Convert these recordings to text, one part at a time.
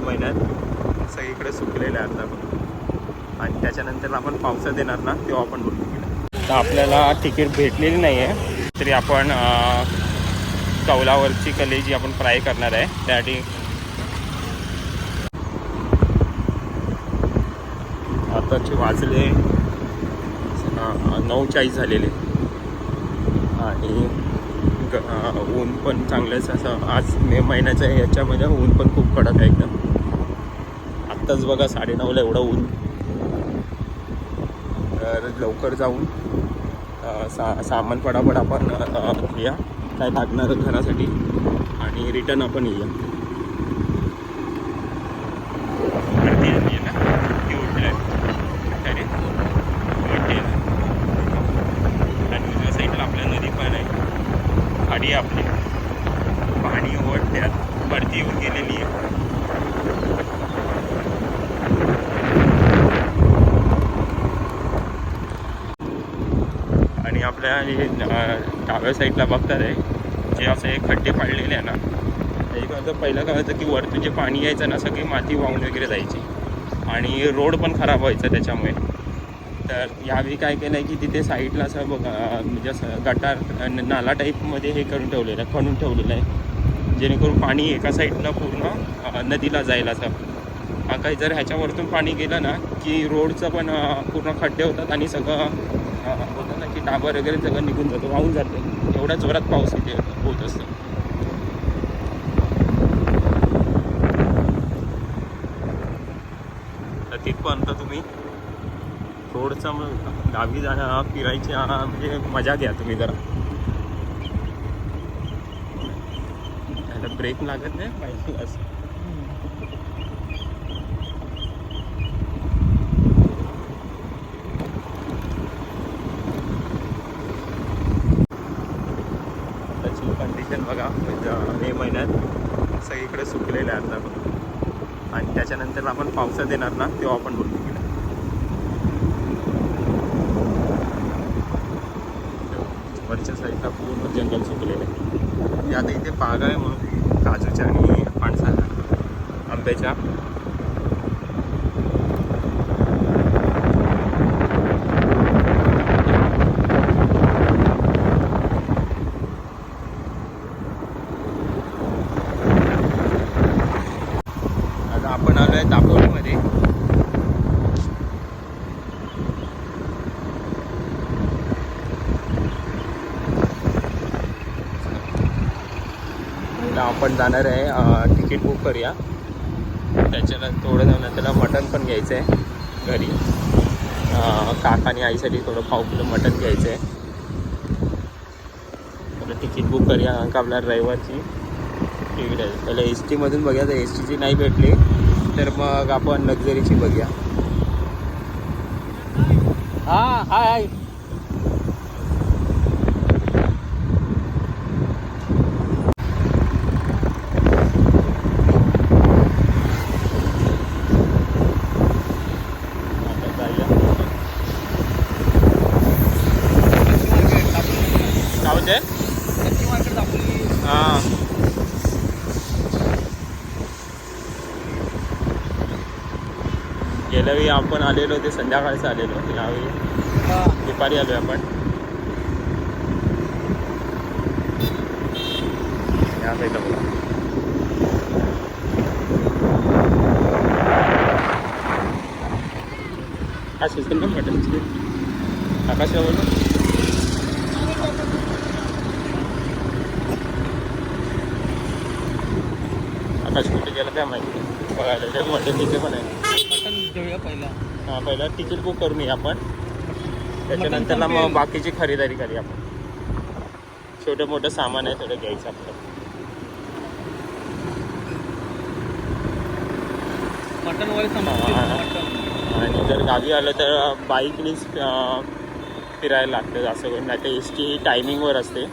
महिन्यात सगळीकडे सुकलेलं आहे आता. आणि त्याच्यानंतर आपण पावसात येणार ना तेव्हा आपण बोलतो तर आपल्याला तिकीट भेटलेली नाही आहे तरी आपण कौलावरची कली जी आपण फ्राय करणार आहे त्यासाठी आताचे वाजले नऊ चाळीस झालेले. आणि ऊन पण चांगलंच असं आज मे महिन्याच्या याच्यामध्ये ऊन पण खूप कडक आहे एकदम. आत्ताच बघा साडेनऊला एवढं ऊन. तर लवकर जाऊन सा सामान पडापड आपण घेऊया. काय लागणार घरासाठी? आणि रिटर्न आपण येऊया गर्दी आहे ना ती उठलंय अरे मोठी आहे. आणि उजव्या साईडला आपल्या नदी पण आहे खाडी आहे आपली पाणी ओढ त्यात वरती येऊन गेलेली आहे आणि आपल्या डाव्या साईडला बघतात आहे जे असं हे खड्डे पाडलेले आहे ना एक असं पहिलं काय होतं की वरती जे पाणी यायचं ना सगळी माती वाहून वगैरे जायची. आणि रोड पण खराब व्हायचा त्याच्यामुळे. तर यावेळी काय केलं आहे की तिथे साईडला असं बघा म्हणजे असं गटार नाला टाईपमध्ये हे करून ठेवलेलं आहे खणून ठेवलेलं आहे. जेणेकरून पाणी एका साईडनं पूर्ण नदीला जाईल असं. हा काही जर ह्याच्यावरतून पाणी गेलं ना की रोडचं पण पूर्ण खड्डे होतात आणि सगळं होतं बाकी की डाबर वगैरे सगळं निघून जातं वाहून जाते. एवढ्या जोरात पाऊस इथे होत असतो. तर तिथपर्यंत तुम्ही? रोडचा मग गावी जाणं फिरायची म्हणजे मजा घ्या तुम्ही जरा. ब्रेक लागत नाही? पाहिजे असं आहेत बघा म्हणजे मे महिन्यात सगळीकडे सुकलेलं आहे आता आणि त्याच्यानंतर आपण पावसात येणार ना तेव्हा आपण बघू. तिकडे वरच्या साईडला पूर्ण जंगल सुकलेलं आहे. आता इथे बाग आहे म्हणून काजूच्या आणि पाणसा आंब्याच्या आता आपण आलो आहे दापोलीमध्ये आता आपण जाणार आहे तिकीट बुक करूया. त्याच्याला थोडं जाऊन त्याला मटण पण घ्यायचं आहे घरी. काका आणि आईसाठी थोडं पाव किलो मटण घ्यायचं आहे तर तिकीट बुक करूया कारण का आपल्याला रविवारची तिकीट आहे. त्याला एस टीमधून बघूया तर एस टीची नाही भेटली तर मग आपण लक्झरीची बघूया. हां हाय हाय आता जाऊया काय होते हां त्यावेळी आपण आलेलो ते संध्याकाळचं आलेलो यावेळी दुपारी आलोय आपण. या साईडला बघा. काय सुचल आकाश काय बोलतो आकाश कुठे गेला काय माहिती? बघायला मटन तिथे पण आहे. पहिला हा पहिला तिकीट बुक करून येऊ आपण. त्याच्यानंतर ना मग. बाकीची खरेदी करूया आपण. छोटं मोठं सामान आहे थोडं घ्यायचं आपलं मटन. मटन आणि जर गावी आलं तर बाईकनीच फिरायला लागतं असं करून. नाही तर एस टी टायमिंगवर असते.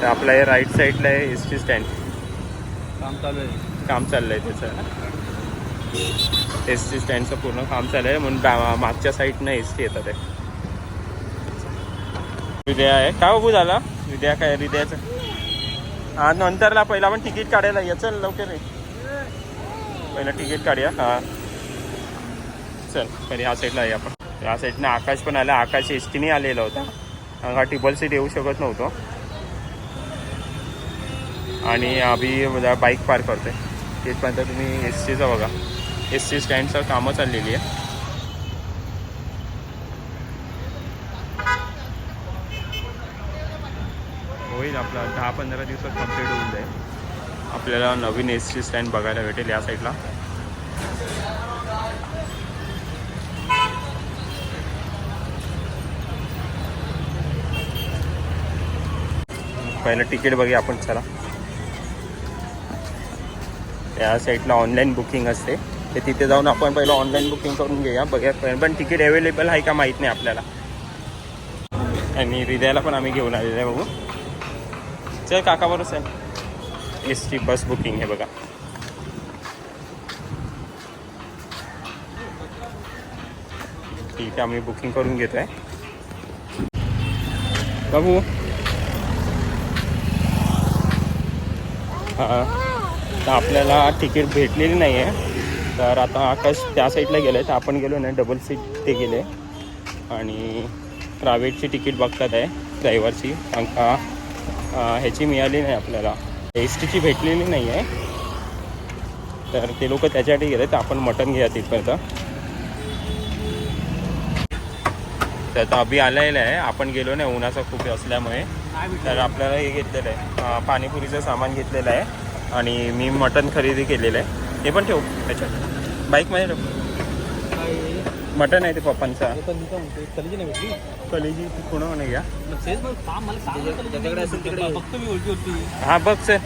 तर आपल्या या राईट साईडला आहे एस टी स्टँड काम चालू आहे. काम चाललंय त्याचं. एस टी स्टँडचं पूर्ण काम चालू आहे म्हणून बा- मागच्या साईडनं एस टी येतात आहे विद्या आहे. काय बाबू झाला? विद्या काय विद्याचं? हा नंतरला पहिला आपण तिकीट काढायला या. चल लवकर ये. पहिलं तिकीट काढूया. हा. चल पहिले ह्या साईडला आहे आपण. या साईडनं आकाश पण आला. आकाश एस टीने आलेला होता. हा टिबल सीट येऊ शकत नव्हतो. आणि आम्ही म्हणजे बाईक पार्क करतोय. तिथपर्यंत तुम्ही एस सीचा बघा. एस सी स्टँडचं कामं चाललेली आहे होईल आपला दहा पंधरा दिवसात कंप्लीट होऊन जाईल. आपल्याला नवीन एस सी स्टँड बघायला भेटेल या साईडला पहिलं तिकीट बघूया आपण चला. त्या साईटला ऑनलाईन बुकिंग असते. ते तिथे जाऊन आपण पहिलं ऑनलाईन बुकिंग करून घेऊया बघूया पण- पण तिकीट अवेलेबल आहे का माहीत नाही आपल्याला. आणि हृदयाला पण आम्ही घेऊन आलेलो आहे बघू. चल काका बरोबर साहेब एस टी बस बुकिंग आहे बघा. ठीक आहे आम्ही बुकिंग करून घेतो आहे बाबू हां. तर आपल्याला तिकीट भेटलेली नाही आहे. तर आता आकाश त्या साईडला गेलं आहे तर आपण गेलो नाही डबल सीट ते गेले. आणि प्रायव्हेटची तिकीट बघतात आहे ड्रायव्हरची कारण का ह्याची मिळाली नाही आपल्याला. एस टीची भेटलेली नाही आहे. तर ते लोक त्याच्यासाठी गेले तर आपण मटन घ्या तिथपर्यंत. तर आता अभि आलेलं आहे. आपण गेलो नाही उन्हाचा खूप असल्यामुळे. तर आपल्याला हे घेतलेलं आहे. पाणीपुरीचं सामान घेतलेलं आहे. आणि मी मटण खरेदी केलेलं आहे. हे पण ठेवू त्याच्यात बाईकमध्ये ठेव. मटण आहे ते पप्पांचा. कलेजी नाही पुन्हा म्हणे घ्या हा बघ सर.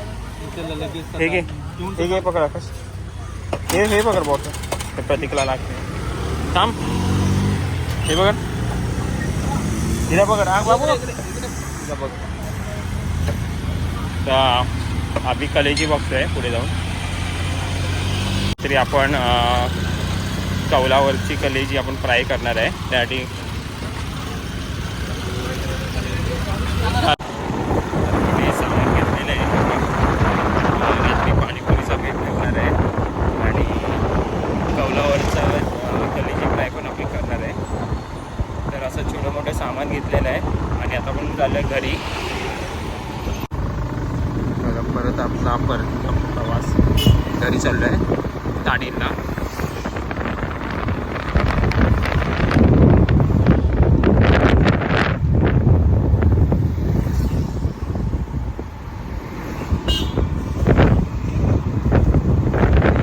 हे घे. हे घे पकड आकाश हे हे पकड बॉटल हे प्रतीकला लागते. थांब. हे बघ हिला पकड. आग बाबू. बघ तर आम्ही कलेजी आहे पुढे जाऊन. तरी आपण कौलावरची कलेजी आपण फ्राय करणार आहे त्यासाठी सामान घेतलेलं आहे. आहे. आणि कौलावरचा कलेजी फ्राय पण आपण करणार आहे तर असं छोटं मोठं सामान घेतलेलं आहे आणि आता पण चाललं आहे घरी बघा, परत आपला परत प्रवास घरी चाललो आहे ताडीला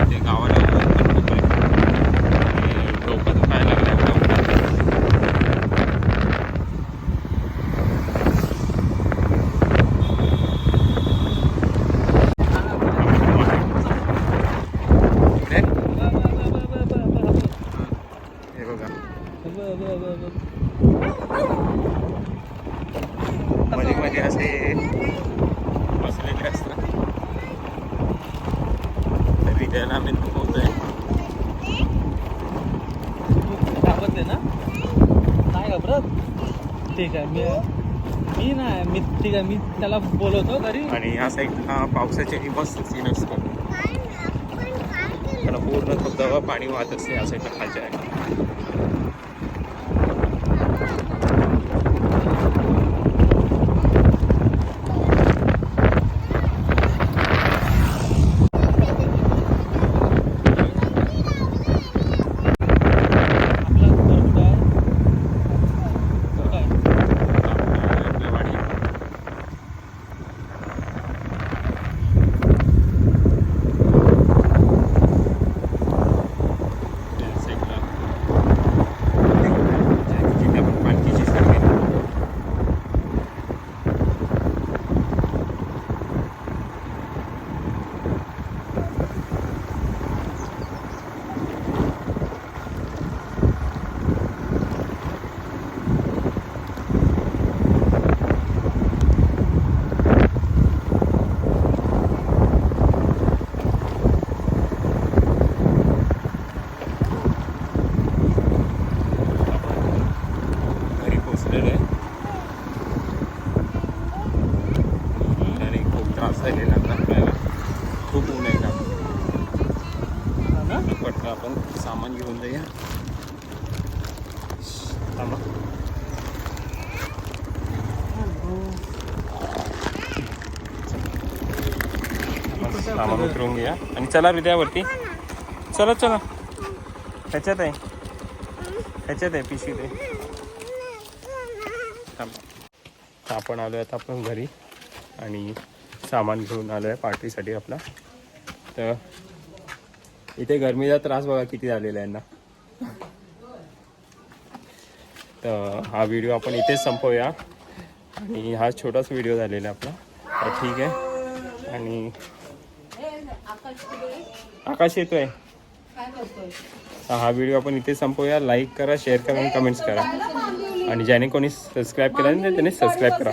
ते गावाला ऊन पण खूप आहे. आणि डोकं दुखायला लागलं एवढं उन्हात. इकडे हे बघा मध्ये मध्ये असे बसलेले असतात. तर विद्याला आम्ही पोहोचतोय घाबरते ना? नाही घाबरत? ठीक आहे मी मी नाही मी ठीक आहे मी त्याला बोलवतो घरी. आणि ह्या साईडला पावसाचे मस्त सीन असतो. पण पूर्ण धबधबा पाणी वाहत असते या साईडला खालच्या आहे आपला घर कुठं आहे कुठं आहे आपल्या वाडी त्या साईडला सामान घेऊन जाऊया थांबा मस्त सामान उतरवून घ्या आणि चला हृदयावरती. चला चला. ह्याच्यात आहे. ह्याच्यात आहे पिशवीत आहे. आपण आलो आता आपण घरी. आणि सामान घेऊन आलो आहे पार्टीसाठी आपला. तर इथे गरमीचा त्रास बघा किती झालेला आहे यांना तर हा व्हिडिओ आपण इथेच संपवूया. आणि हा छोटाच व्हिडिओ झालेला आहे आपला. तर ठीक आहे. आणि आकाश येतोय. हा व्हिडिओ आपण इथे संपवूया लाईक करा शेअर करा आणि कमेंट्स करा. आणि ज्याने कोणी सबस्क्राईब केला नाही त्याने सबस्क्राईब करा.